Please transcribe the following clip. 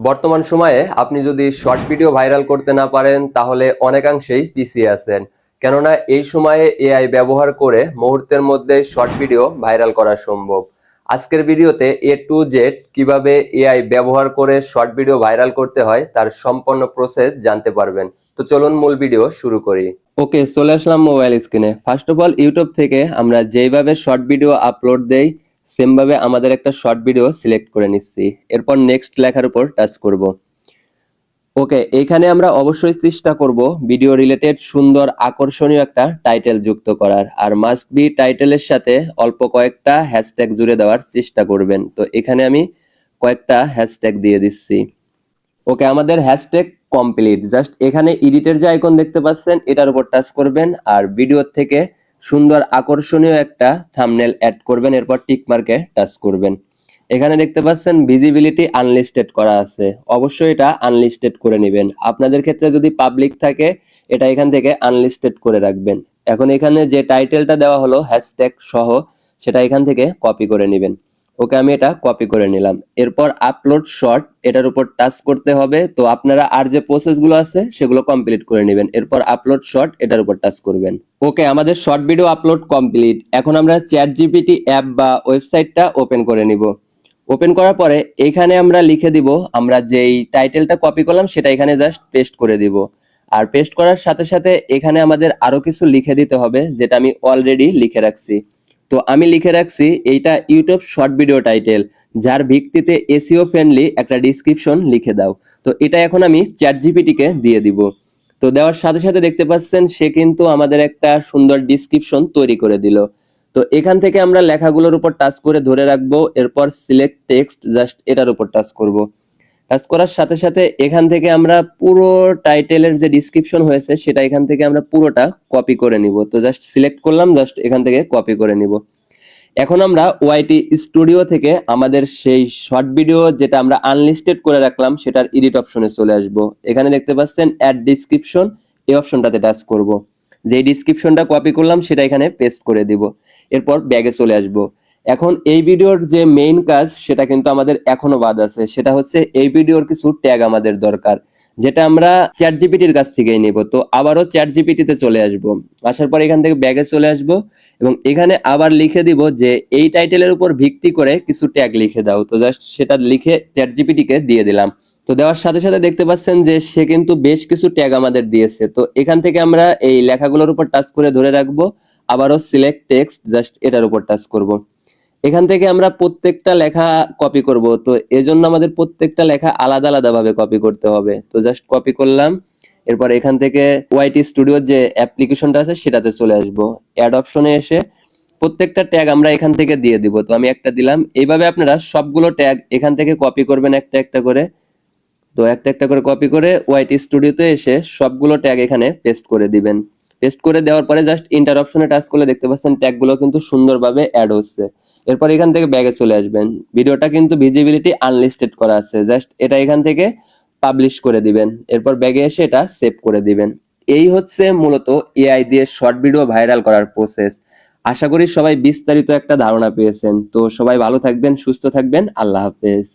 বর্তমান সময়ে আপনি যদি শর্ট ভিডিও ভাইরাল করতে না পারেন, তাহলে অনেকাংশেই পিছিয়ে আছেন। কেননা এই সময়ে এআই ব্যবহার করে মুহূর্তের মধ্যে শর্ট ভিডিও ভাইরাল করা সম্ভব। আজকের ভিডিওতে এ টু জেড কীভাবে এআই ব্যবহার করে শর্ট ভিডিও ভাইরাল করতে হয়, তার সম্পূর্ণ প্রসেস জানতে পারবেন। তো চলুন মূল ভিডিও শুরু করি। ওকে, চলে আসলাম মোবাইল স্ক্রিনে ফার্স্ট অফ অল ইউটিউব থেকে আমরা যেইভাবে শর্ট ভিডিও আপলোড দেই সেম ভাবে আমাদের একটা শর্ট ভিডিও সিলেক্ট করে নিচ্ছি। এরপর নেক্সট লেখার উপর টাচ করব। ওকে এখানে আমরা অবশ্যই চেষ্টা করব ভিডিও রিলেটেড সুন্দর আকর্ষণীয় একটা টাইটেল যুক্ত করার। আর মাস্ট বি টাইটেলের সাথে অল্প কয়েকটা হ্যাশট্যাগ জুড়ে দেওয়ার চেষ্টা করবেন। তো এখানে আমি কয়েকটা হ্যাশট্যাগ দিয়ে দিচ্ছি। ওকে আমাদের হ্যাশট্যাগ কমপ্লিট জাস্ট এখানে এডিটের যে আইকন দেখতে পাচ্ছেন, এটার উপর টাচ করবেন। আর ভিডিও থেকে সুন্দর আকর্ষণীয় একটা থামনেল অ্যাড করবেন, এরপর টিক মার্কে টাচ করবেন। এখানে দেখতে পাচ্ছেন ভিজিবিলিটি আনলিস্টেড করা আছে। অবশ্যই এটা আনলিস্টেড করে নেবেন। আপনাদের ক্ষেত্রে যদি পাবলিক থাকে, এটা এখান থেকে আনলিস্টেড করে রাখবেন। এখন এখানে যে টাইটেলটা দেওয়া হলো হ্যাশট্যাগ সহ, সেটা এখান থেকে কপি করে নেবেন। ওকে আমি এটা কপি করে নিলাম। এরপর আপলোড শর্ট এটার উপর টাচ করতে হবে। তো আপনারা আর যে প্রসেসগুলো আছে, সেগুলো কমপ্লিট করে নেবেন। এরপর আপলোড শর্ট এটার উপর টাচ করবেন। ওকে, আমাদের শর্ট ভিডিও আপলোড কমপ্লিট এখন আমরা চ্যাট জিপিটি অ্যাপ বা ওয়েবসাইটটা ওপেন করে নিব। ওপেন করার পরে এখানে আমরা লিখে দিব, আমরা যেই টাইটেলটা কপি করলাম, সেটা এখানে জাস্ট পেস্ট করে দিব। আর পেস্ট করার সাথে সাথে এখানে আমাদের আরও কিছু লিখে দিতে হবে, যেটা আমি অলরেডি লিখে রাখছি। তো আমি লিখে রাখছি এইটা ইউটিউব শর্ট ভিডিও টাইটেল যার ভিত্তিতে এসিও ফ্রেন্ডলি একটা ডিসক্রিপশন লিখে দাও। তো এটা এখন আমি চ্যাট জিপিটিকে দিয়ে দিব। তো দেওয়ার সাথে সাথে দেখতে পাচ্ছেন, সে কিন্তু আমাদের একটা সুন্দর ডিসক্রিপশন তৈরি করে দিল। তো এখান থেকে আমরা লেখাগুলোর উপর টাচ করে ধরে রাখব, এরপর সিলেক্ট টেক্সট জাস্ট এটার উপর টাচ করব। টাচ করার সাথে সাথে এখান থেকে আমরা পুরো টাইটেলের যে ডিসক্রিপশন হয়েছে, সেটা এখান থেকে আমরা পুরোটা কপি করে নিব। তো জাস্ট সিলেক্ট করলাম জাস্ট এখান থেকে কপি করে নিব। এখন আমরা ওয়াইটি স্টুডিও থেকে আমাদের সেই শর্ট ভিডিও যেটা আমরা আনলিস্টেড করে রাখলাম, সেটার এডিট অপশনে চলে আসব। এখানে দেখতে পাচ্ছেন অ্যাড ডিসক্রিপশন এই অপশনটাতে টাচ করব। যে ডিসক্রিপশনটা কপি করলাম, সেটা এখানে পেস্ট করে দিব। এরপর ব্যাগে চলে আসব। এখন এই ভিডিওর যে মেইন কাজ, সেটা কিন্তু আমাদের এখনও বাদ আছে। সেটা হচ্ছে এই ভিডিওর কিছু ট্যাগ আমাদের দরকার, যেটা আমরা চ্যাট জিপিটির কাছ থেকেই নিব। তো আবারও চ্যাট জিপিটিতে চলে আসব। আসার পর এখান থেকে ব্যাগে চলে আসব এবং এখানে আবার লিখে দিব যে, এই টাইটেলের উপর ভিত্তি করে কিছু ট্যাগ লিখে দাও। তো জাস্ট সেটা লিখে চ্যাট জিপিটিকে দিয়ে দিলাম। তো দেওয়ার সাথে সাথে দেখতে পাচ্ছেন যে, সে কিন্তু বেশ কিছু ট্যাগ আমাদের দিয়েছে। তো এখান থেকে আমরা এই লেখাগুলোর উপর টাচ করে ধরে রাখব। আবারও সিলেক্ট টেক্সট জাস্ট এটার উপর টাচ করব। এখান থেকে আমরা প্রত্যেকটা লেখা কপি করব। তো এজন্য আমাদের প্রত্যেকটা লেখা আলাদা আলাদা ভাবে কপি করতে হবে। তো জাস্ট কপি করলাম। এরপর এখান থেকে ওয়াইটি স্টুডিওর যে অ্যাপ্লিকেশনটা আছে, সেটাতে চলে আসব। অ্যাড অপশনে এসে প্রত্যেকটা ট্যাগ আমরা এখান থেকে দিয়ে দিব। তো আমি একটা দিলাম। এইভাবে আপনারা সবগুলো ট্যাগ এখান থেকে কপি করবেন একটা একটা করে। তো একটা একটা করে কপি করে ওয়াইটি স্টুডিওতে এসে সবগুলো ট্যাগ এখানে পেস্ট করে দিবেন। পেস্ট করে দেওয়ার পরে জাস্ট ইন্টার অপশনে টাচ করলে দেখতে পাচ্ছেন ট্যাগগুলো কিন্তু সুন্দরভাবে অ্যাড হচ্ছে। এরপর এখান থেকে ব্যাগে চলে আসবেন। ভিডিওটা কিন্তু ভিজিবিলিটি আনলিস্টেড করা আছে। জাস্ট এটা এখান থেকে পাবলিশ করে দিবেন। এরপর ব্যাগে এসে এটা সেভ করে দিবেন। এই হচ্ছে মূলত এআই দিয়ে শর্ট ভিডিও ভাইরাল করার প্রসেস আশা করি সবাই বিস্তারিত একটা ধারণা পেয়েছেন। তো সবাই ভালো থাকবেন, সুস্থ থাকবেন। আল্লাহ হাফেজ।